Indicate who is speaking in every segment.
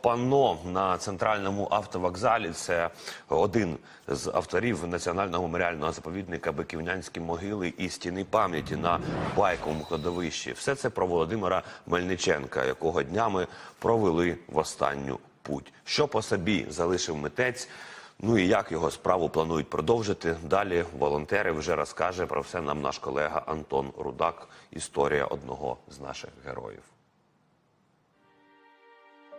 Speaker 1: Панно на центральному автовокзалі це один з авторів національного меморіального заповідника Биківнянські могили і стіни пам'яті на байковому кладовищі. Все це про Володимира Мельниченка, якого днями провели в останню путь. Що по собі залишив митець. Ну і як його справу планують продовжити? Далі волонтери вже розкаже про все нам наш колега Антон Рудак. Історія одного з наших героїв.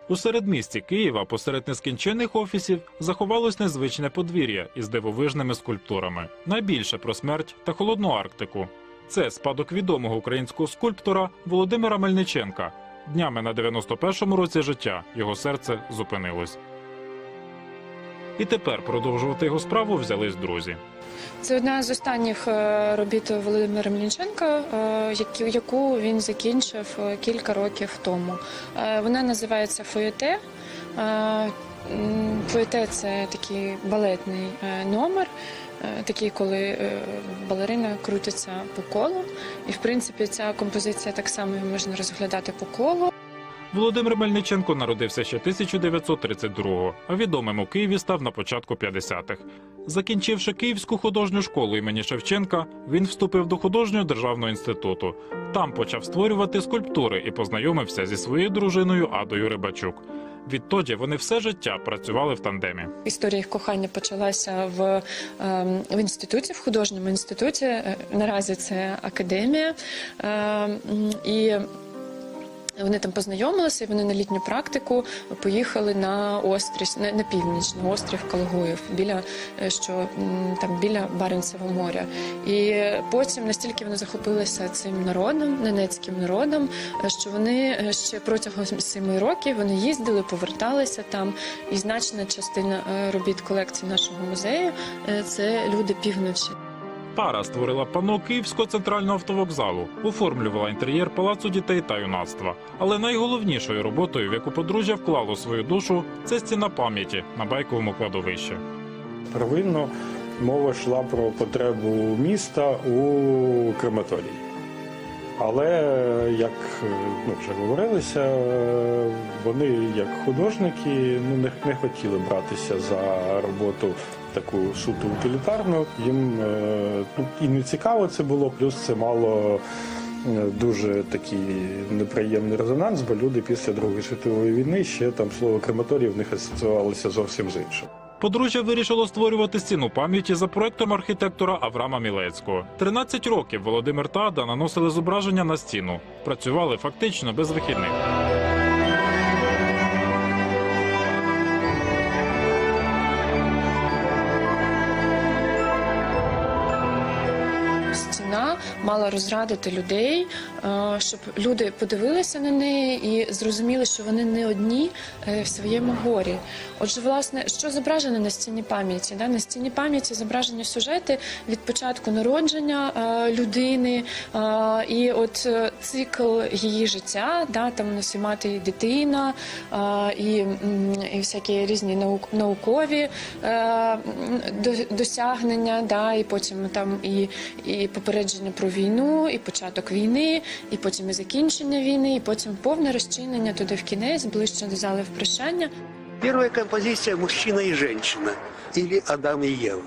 Speaker 2: У середмісті Києва посеред нескінченних офісів заховалось незвичне подвір'я із дивовижними скульптурами. Найбільше про смерть та холодну Арктику. Це спадок відомого українського скульптора Володимира Мельниченка. Днями на 91-му році життя його серце зупинилось. І тепер продовжувати його справу взялись друзі.
Speaker 3: Це одна з останніх е, робіт Володимира Мельниченка, е, яку він закінчив е, кілька років тому. Вона називається Фоєте. Фоєте це такий балетний номер. Такий, коли балерина крутиться по колу, і в принципі ця композиція так само можна розглядати по колу.
Speaker 2: Володимир Мельниченко народився ще 1932-го, а відомим у Києві став на початку 50-х. Закінчивши Київську художню школу імені Шевченка, він вступив до художнього державного інституту. Там почав створювати скульптури і познайомився зі своєю дружиною Адою Рибачук. Відтоді вони все життя працювали в тандемі.
Speaker 3: Історія їх кохання почалася в, ем, в інституті, в художньому інституті. Е, Наразі це академія. Ем, І вони там познайомилися, і вони на літню практику поїхали на острів, на, на північ, на острів Калгуїв, біля е, що там біля Баренцевого моря. І потім настільки вони захопилися цим народом, ненецьким народом, е, що вони е, ще протягом семи років вони їздили, поверталися там. І значна частина робіт колекції нашого музею це люди півночі.
Speaker 2: Пара створила пано Київського центрального автовокзалу, оформлювала інтер'єр палацу дітей та юнацтва. Але найголовнішою роботою, в яку подружжя вклало свою душу, це стіна пам'яті на байковому кладовищі.
Speaker 4: Первинно мова йшла про потребу міста у крематорії. Але, як е, ну, вже говорилося, е, вони, як художники, ну, не, не хотіли братися за роботу таку суто утилітарну. Їм е, ну, і не цікаво це було, плюс це мало дуже такий неприємний резонанс, бо люди після Другої світової війни ще там слово крематорій в них асоціювалося зовсім з іншим.
Speaker 2: Подружжя вирішило створювати стіну пам'яті за проектом архітектора Аврама Мілецького. 13 років Володимир та Ада наносили зображення на стіну. Працювали фактично без вихідних.
Speaker 3: Стіна мала розрадити людей, щоб люди подивилися на неї і зрозуміли, що вони не одні е, в своєму горі. Отже, власне, що зображено на стіні пам'яті? На стіні пам'яті зображені сюжети від початку народження е, людини е, і от е, цикл її життя, там у нас і мати і дитина, е, і, всякі різні наук, наукові е, досягнення, і потім там і попередження про війну, і початок війни, і потім і закінчення війни, і потім повне розчинення туди в кінець, ближче до зали в прощання.
Speaker 5: Первая композиция «Мужчина и женщина» или «Адам и Ева».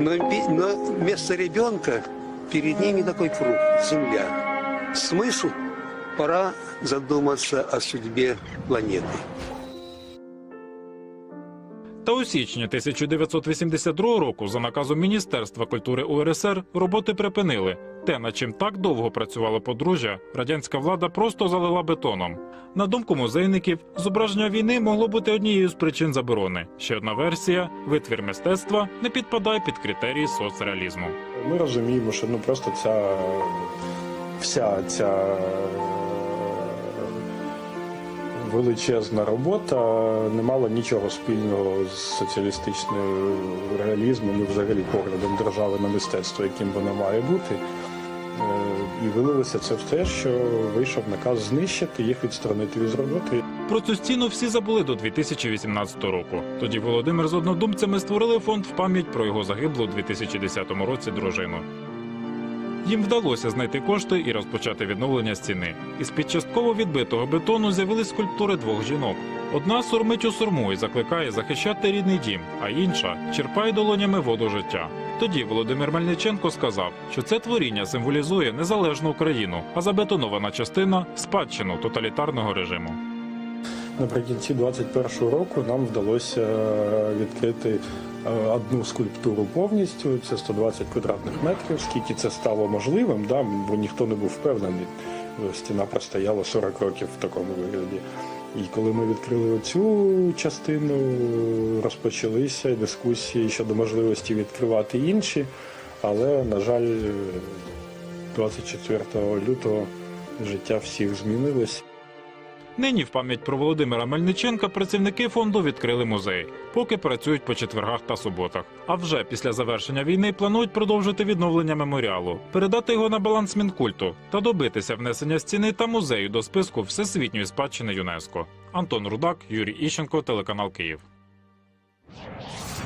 Speaker 5: Но, но вместо ребенка перед ними такой круг – Земля. Смысл – пора задуматься о судьбе планеты.
Speaker 2: Та у січні 1982 року, за наказом Міністерства культури УРСР, роботи припинили. Те, над чим так довго працювало подружжя, радянська влада просто залила бетоном. На думку музейників, зображення війни могло бути однією з причин заборони. Ще одна версія витвір мистецтва не підпадає під критерії соцреалізму.
Speaker 4: Ми розуміємо, що ну просто ця вся ця величезна робота не мала нічого спільного з соціалістичним реалізмом і взагалі поглядом держави на мистецтво, яким воно має бути. І вилилося це в те, що вийшов наказ знищити їх, відсторонити від роботи.
Speaker 2: Про цю стіну всі забули до 2018 року. Тоді Володимир з однодумцями створили фонд в пам'ять про його загиблу у 2010 році дружину. Їм вдалося знайти кошти і розпочати відновлення стіни. Із під частково відбитого бетону з'явились скульптури двох жінок. Одна сурмить у сурму і закликає захищати рідний дім, а інша черпає долонями воду життя. Тоді Володимир Мельниченко сказав, що це творіння символізує незалежну Україну, а забетонована частина спадщину тоталітарного режиму.
Speaker 4: Наприкінці 21-го року нам вдалося е, відкрити е, одну скульптуру повністю. Це 120 квадратних метрів. Скільки це стало можливим, да, бо ніхто не був впевнений. Стіна простояла 40 років в такому вигляді. І коли ми відкрили цю частину, розпочалися дискусії щодо можливості відкривати інші. Але, на жаль, 24 лютого життя всіх змінилось.
Speaker 2: Нині в пам'ять про Володимира Мельниченка працівники фонду відкрили музей, поки працюють по четвергах та суботах. А вже після завершення війни планують продовжити відновлення меморіалу, передати його на баланс Мінкульту та добитися внесення стіни та музею до списку всесвітньої спадщини ЮНЕСКО. Антон Рудак, Юрій Іщенко, телеканал Київ.